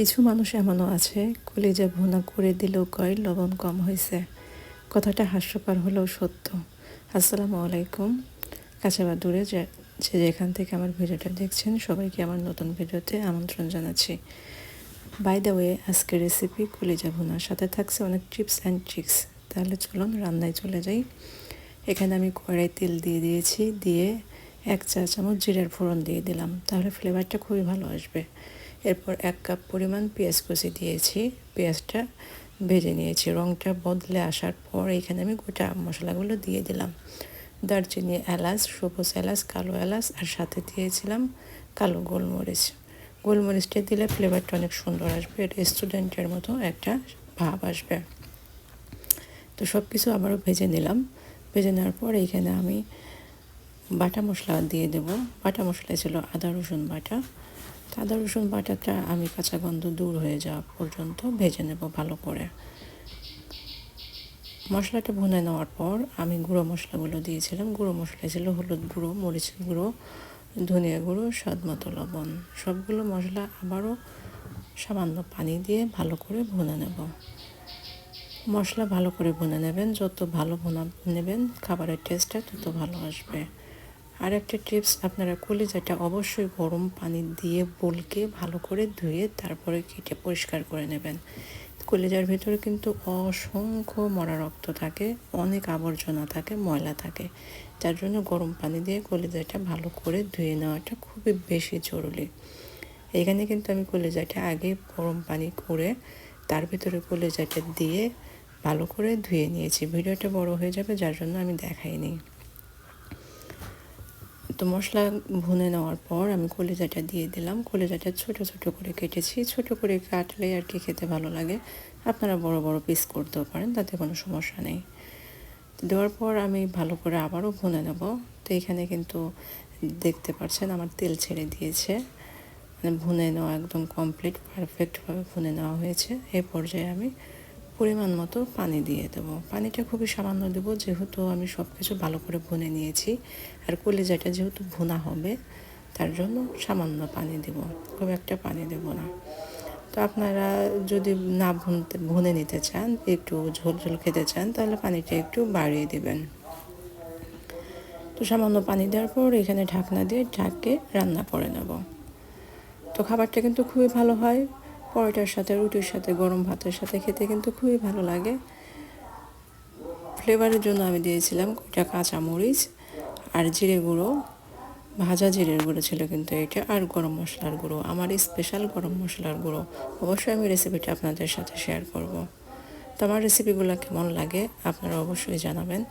কিছু মানুষ এমনও আছে, কলিজা ভুনা করে দিলেও কয় লবণ কম হয়েছে কথাটা হাস্যকর হলেও সত্য। আসসালামু আলাইকুম। কাছে বা দূরে যে যেখান থেকে আমার ভিডিওটা দেখছেন, সবাইকে আমার নতুন ভিডিওতে আমন্ত্রণ জানাচ্ছি। বাই দ্য ওয়ে আজকের রেসিপি কলিজা ভুনা সাথে থাকছে অনেক টিপস অ্যান্ড ট্রিক্স তাহলে চলুন রান্নায় চলে যাই। এখানে আমি কড়াই তেল দিয়ে দিয়েছি, দিয়ে এক চা চামচ জিরার ফোড়ন দিয়ে দিলাম। তাহলে ফ্লেভারটা খুবই ভালো আসবে। এরপর এক কাপ পরিমাণ পেঁয়াজ কুচি দিয়েছি। পেঁয়াজটা ভেজে নিয়েছি। রঙটা বদলে আসার পর এখানে আমি গোটা মশলাগুলো দিয়ে দিলাম। দারচিনি এলাচ, সবুজ এলাচ, কালো এলাচ আর সাথে দিয়েছিলাম কালো গোলমরিচ। গোলমরিচটা দিলে ফ্লেভারটা অনেক সুন্দর আসবে। এটা স্টুডেন্টের মতো একটা ভাব আসবে। তো সব কিছু আবারও ভেজে নিলাম। ভেজে নেওয়ার পর এইখানে আমি বাটা মশলা দিয়ে দেব। বাটা মশলা ছিল আদা রসুন বাটা। আদা, রসুন বাটাটা আমি কাঁচা গন্ধ দূর হয়ে যাওয়া পর্যন্ত ভেজে নেব ভালো করে। মশলাটা ভুনে নেওয়ার পর আমি গুঁড়ো মশলাগুলো দিয়েছিলাম। গুঁড়ো মশলা ছিল হলুদ গুঁড়ো, মরিচ গুঁড়ো, ধনিয়া গুঁড়ো, স্বাদ মতো লবণ। সবগুলো মশলা আবারও সামান্য পানি দিয়ে ভালো করে ভুনে নেব। মশলা ভালো করে ভুনে নেবেন। যত ভালো ভুনা নেবেন, খাবারের টেস্টটা তত ভালো আসবে। আর একটা টিপস আপনারা কলিজাটা অবশ্যই গরম পানি দিয়ে বলকে ভালো করে ধুয়ে তারপরে কেটে পরিষ্কার করে নেবেন। কলিজার ভিতরে কিন্তু অসংখ্য মরা রক্ত থাকে, অনেক আবর্জনা থাকে, ময়লা থাকে। যার জন্য গরম পানি দিয়ে কলিজাটা ভালো করে ধুয়ে নেওয়াটা খুবই বেশি জরুরি। এখানে কিন্তু আমি কলিজাটা আগে গরম পানি করে তার ভিতরে কলিজাটা দিয়ে ভালো করে ধুয়ে নিয়েছি। ভিডিওটা বড় হয়ে যাবে, যার জন্য আমি দেখাইনি। তো মশলা ভুনে নেওয়ার পর আমি কলিজাটা দিয়ে দিলাম। কলিজাটা ছোট ছোট করে কেটেছি। ছোট করে কাটলে আর কি খেতে ভালো লাগে। আপনারা বড় বড় পিস করতেও পারেন, তাতে কোনো সমস্যা নেই। দেওয়ার পর আমি ভালো করে আবারও ভুনে নেব। তো এখানে কিন্তু দেখতে পাচ্ছেন আমার তেল ছেড়ে দিয়েছে। মানে ভুনে নেওয়া একদম কমপ্লিট পারফেক্টভাবে ভুনে নেওয়া হয়েছে। এ পর্যায়ে আমি পরিমাণ মতো পানি দিয়ে দেবো। পানিটা খুবই সামান্য দেবো, যেহেতু আমি সব কিছু ভালো করে ভুনে নিয়েছি। আর কলিজাটা যেহেতু ভুনা হবে, তার জন্য সামান্য পানি দেব, খুব একটা পানি দেব না। তো আপনারা যদি না ভুনতে, ভুনে নিতে চান, একটু ঝোল ঝোল খেতে চান, তাহলে পানিটা একটু বাড়িয়ে দেবেন। তো সামান্য পানি দেওয়ার পর এখানে ঢাকনা দিয়ে ঢাকে রান্না করে নেব। তো খাবারটা কিন্তু খুবই ভালো হয়। পরোটার সাথে, রুটির সাথে, গরম ভাতের সাথে খেতে কিন্তু খুবই ভালো লাগে। ফ্লেভারের জন্য আমি দিয়েছিলাম কয়টা কাঁচামরিচ আর জিরে গুঁড়ো, ভাজা জিরের গুঁড়ো ছিল কিন্তু এটা, আর গরম মশলার গুঁড়ো, আমার স্পেশাল গরম মশলার গুঁড়ো। অবশ্যই আমি রেসিপিটা আপনাদের সাথে শেয়ার করব। তো আমার রেসিপিগুলো কেমন লাগে আপনারা অবশ্যই জানাবেন।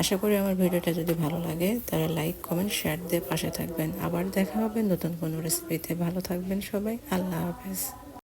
আশা করি আমার ভিডিওটা যদি ভালো লাগে তাহলে লাইক কমেন্ট শেয়ার দিয়ে পাশে থাকবেন। আবার দেখা হবে নতুন কোনো রেসিপিতে ভালো থাকবেন সবাই। আল্লাহ হাফেজ।